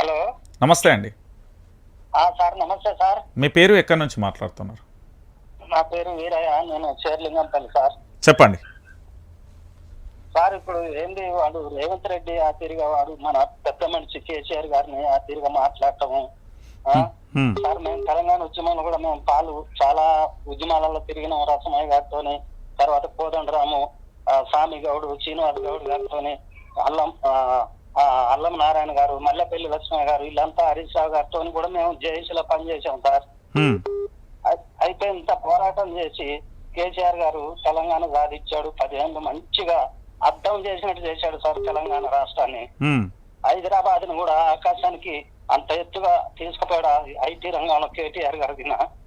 Hello. నమస్తే అండి. ఆ, సార్ నమస్తే సార్. మీ పేరు ఎక్కడి నుంచి మాట్లాడుతున్నారు? నా పేరు వీరయ్య నేను చేర్లింగంపల్లి సార్. చెప్పండి. సార్ ఇప్పుడు ఏంది వాడు రేవంత్ రెడ్డి ఆ తిరిగా వాడు మన పెద్ద మనిషి కేసీఆర్ గారిని ఆ తిరిగా మాట్లాడటము. సార్ మేము తెలంగాణ ఉద్యమంలో కూడా మేము పాలు చాలా ఉద్యమాలలో తిరిగినాం. రసమయ్య గారితోని తర్వాత కోదండరాము స్వామి గౌడు శ్రీనివాస్ గౌడ్ గారితోని అల్లం అల్లం నారాయణ గారు మల్లెపల్లి లక్ష్మయ్య గారు వీళ్ళంతా హరీష్ రావు గారితో కూడా మేము జేఏసీలో పనిచేసాం సార్. అయితే ఇంత పోరాటం చేసి కేసీఆర్ గారు తెలంగాణ సాధించాడు. పదిహేను మంచిగా అర్థం చేసినట్టు చేశాడు సార్ తెలంగాణ రాష్ట్రాన్ని. హైదరాబాద్ను కూడా ఆకాశానికి అంత ఎత్తుగా తీసుకుపోయాడు ఐటీ రంగంలో కేటీఆర్ గారు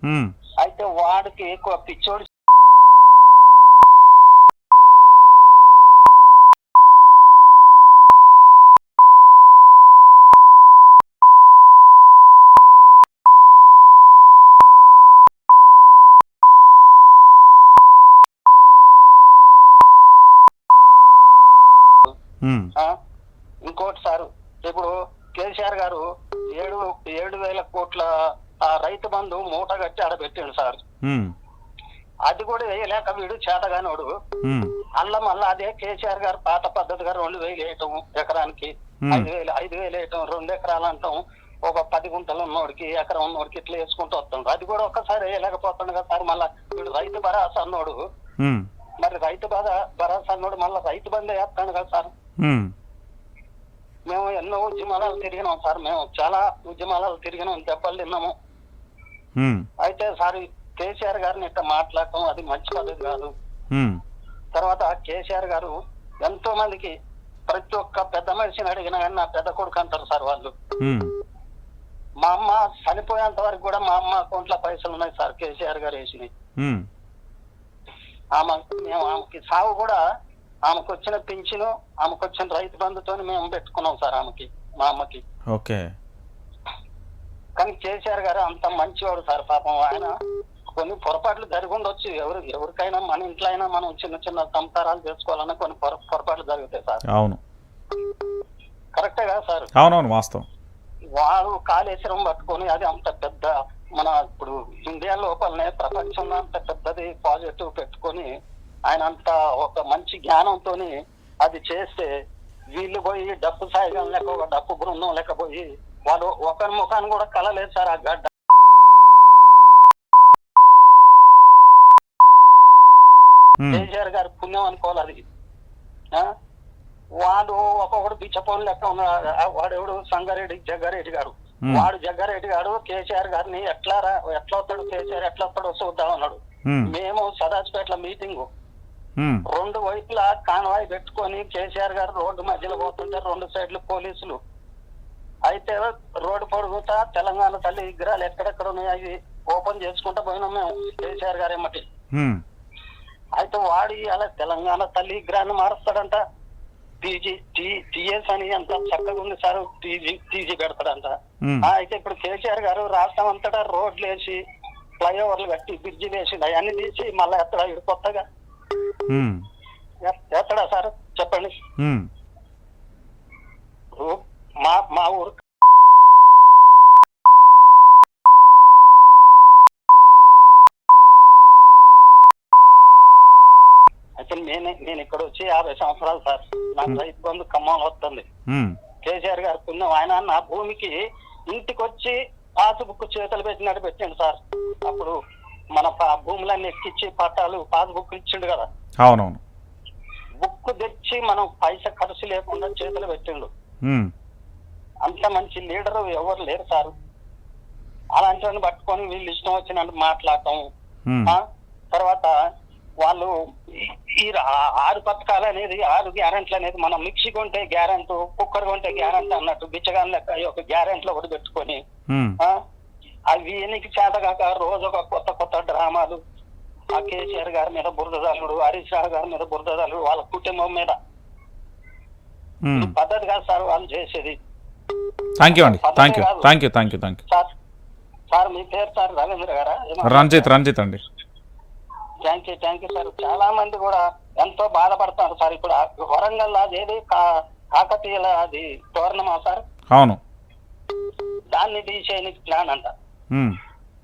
హ్మ్. అయితే వాడికి ఎక్కువ పిచ్చోడి హ్మ్, ఆ? ఇంకోటి సార్ ఇప్పుడు కేసీఆర్ గారు ఏడు ఏడు వేల కోట్ల ఆ రైతు బంధు మూట కట్టి ఆడ పెట్టిండు సార్. అది కూడా వేయలేక వీడు చేతగానోడు. అల్ల మళ్ళా అదే కేసీఆర్ గారు పాత పద్ధతిగా రెండు వేలు వేయటం ఎకరానికి. ఐదు వేలు ఐదు వేలు వేయటం రెండు ఎకరాలు అంటాం. ఒక పది గుంటలు ఉన్నోడికి ఎకరం ఉన్నోడికి ఇట్లా వేసుకుంటూ వస్తుండ్రు అది కూడా ఒక్కసారి వేయలేకపోతుండు కదా సార్ మళ్ళా వీడు రైతు భరోసా అన్నోడు. మరి రైతు భరా భరోసా అన్నోడు మళ్ళీ రైతు బంధు వేస్తాడు కదా సార్. మేము ఎన్నో ఉద్యమాలు తిరిగినాం సార్ మేము చాలా ఉద్యమాలు తిరిగినాం దెబ్బలు తిన్నాము అయితే సార్ కేసీఆర్ గారిని ఇట్లా మాట్లాడటం అది మంచి పద్ధతి కాదు. తర్వాత కేసీఆర్ గారు ఎంతో మందికి ప్రతి ఒక్క పెద్ద మనిషిని అడిగినా కానీ నా పెద్ద కొడుకు అంటారు సార్ వాళ్ళు. మా అమ్మ చనిపోయేంత వరకు కూడా మా అమ్మ అకౌంట్లో పైసలు ఉన్నాయి సార్ కేసీఆర్ గారు వేసినాయి. ఆమె మేము ఆమెకి సాగు కూడా ఆమెకు వచ్చిన పింఛను ఆమెకు వచ్చిన రైతు బంధుతో మేము పెట్టుకున్నాం సార్ ఆమెకి మా అమ్మకి. ఓకే. కానీ కేసీఆర్ గారు అంత మంచివాడు సార్ పాపం ఆయన కొన్ని పొరపాట్లు జరిగి ఉండొచ్చు ఎవరు ఎవరికైనా మన ఇంట్లో అయినా మనం చిన్న చిన్న సంసారాలు చేసుకోవాలన్నా కొన్ని పొర పొరపాట్లు జరుగుతాయి సార్. అవును. కరెక్టే కదా సార్? అవునవును వాస్తవం. వాడు కాళేశ్వరం పట్టుకొని అది అంత పెద్ద మన ఇప్పుడు ఇండియా లోపలనే ప్రపంచంలో అంత పెద్దది ప్రాజెక్టు పెట్టుకొని ఆయన అంత ఒక మంచి జ్ఞానంతో అది చేస్తే వీళ్ళు పోయి డప్పు సాయిగా లేక ఒక డప్పు బృందం లేకపోయి వాళ్ళు ఒకరి ముఖాన్ని కూడా కలలేదు సార్ ఆ గడ్డ. కేసీఆర్ గారి పుణ్యం అనుకోవాలి అది. ఆ? వాడు ఒక్కొక్కడు బిచ్చపోలు లెక్క ఉన్నాడు వాడెవడు సంగారెడ్డి జగ్గారెడ్డి గారు. వాడు జగ్గారెడ్డి గారు కేసీఆర్ గారిని ఎట్లా రా ఎట్లా వస్తాడు? కేసీఆర్ ఎట్లా వస్తాడో చూద్దాం అన్నాడు. మేము సదాజ్పేటలో మీటింగ్. రెండు వైపులా కాన్వాయ్ పెట్టుకొని కేసీఆర్ గారు రోడ్డు మధ్యలో పోతుంటే రెండు సైడ్లు పోలీసులు. అయితే రోడ్డు పొడుగుతా తెలంగాణ తల్లి విగ్రహాలు ఎక్కడెక్కడ ఉన్నాయి అవి ఓపెన్ చేసుకుంటా పోయినాం మేము కేసీఆర్ గారు ఏమటి. అయితే వాడి అలా తెలంగాణ తల్లి విగ్రహాన్ని మారుస్తాడంట. టీజీ టీఎస్ అని అంత చక్కగా ఉంది సార్ టీజీ టీజీ పెడతాడంట. అయితే ఇప్పుడు కేసీఆర్ గారు రాష్ట్రం అంతటా రోడ్లు వేసి ఫ్లైఓవర్లు కట్టి బ్రిడ్జిలు వేసి అవన్నీ తీసి మళ్ళీ ఎత్తడా కొత్తగా? ఎత్తడా సార్? చెప్పండి. మా మా ఊరు అయితే నేను నేను ఇక్కడ వచ్చి యాభై సంవత్సరాలు సార్. నాకు రైతు బంధు ఖమ్మంలో వస్తుంది. కేసీఆర్ గారు పుణ్యం ఆయన నా భూమికి ఇంటికి వచ్చి పాస్బుక్ చేతులు పెట్టినట్టు పెట్టిండు సార్. అప్పుడు మన భూములన్నీ ఎక్కిచ్చి పట్టాలు పాస్బుక్ ఇచ్చిండు కదా. అవునవును. బుక్ తెచ్చి మనం పైసా ఖర్చు లేకుండా చేతులు పెట్టిండు. అంత మంచి లీడర్ ఎవరు లేరు సార్. అలాంటి వాడిని పట్టుకొని వీళ్ళు ఇష్టం వచ్చినట్టు మాట్లాడటం? తర్వాత వాళ్ళు ఈ- ఆరు పథకాలు అనేది ఆరు గ్యారెంట్లు అనేది మనం మిక్సీ కొంటే గ్యారెంట్ కుక్కర్ కొంటే గ్యారెంట్ అన్నట్టు బిచ్చగాన్ లెక్క ఒక గ్యారెంట్లు ఒకటి పెట్టుకొని? అవి ఎన్నికి చేత కాక రోజు ఒక కొత్త కొత్త డ్రామాలు. ఆ కేసీఆర్ గారి మీద బురదదాలుడు హరీష్ రావు గారి మీద బురదదాలుడు వాళ్ళ కుటుంబం మీద. పద్ధతి కాదు సార్ వాళ్ళు చేసేది. థ్యాంక్ యూ అండి. Thank you thank you thank you thank you sir sir మీ పేరు సార్ రవీంద్ర గారా? రంజిత్ రంజిత్ అండి. Thank you thank you sir చాలా మంది కూడా ఎంతో బాధపడతారు సార్. ఇప్పుడు వరంగల్ అదేది కాకతీయుల అది టోర్నమా సార్? అవును. దాన్ని తీసేయనికి ప్లాన్ అంట. ఉమ్,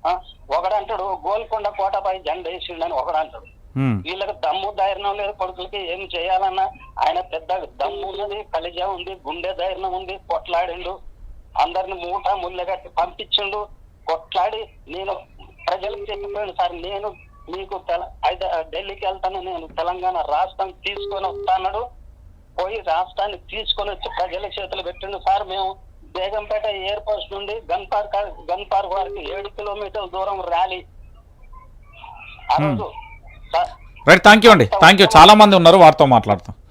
ఆ, ఒకడంటాడు గోల్కొండ కోటపై జెండా వేసిండని ఒకడంటాడు. ఉమ్, వీళ్ళకి దమ్ము ధైర్యం లేదు కొడుకులకి ఏం చేయాలన్నా. ఆయన పెద్ద దమ్ము ఉన్నది కలిజ ఉంది గుండె ధైర్యం ఉంది కొట్లాడిండు. అందరిని మూట ముళ్ళగట్టి పంపించిండు కొట్లాడి నేను ప్రజలకు చెప్పిపోయాను సార్ నేను మీకు ఢిల్లీకి వెళ్తాను నేను తెలంగాణ రాష్ట్రం తీసుకొని వస్తాడు పోయి రాష్ట్రాన్ని తీసుకొని వచ్చి ప్రజల చేతులు పెట్టిండు సార్ మేము బేగంపేట ఎయిర్ పోస్ట్ నుండి గన్ పార్క్ గన్ పార్క్ వరకు ఏడు కిలోమీటర్ల దూరం ర్యాలీ. రైట్ థ్యాంక్ యూ అండి. థ్యాంక్ యూ చాలా మంది ఉన్నారు వారితో మాట్లాడతాం.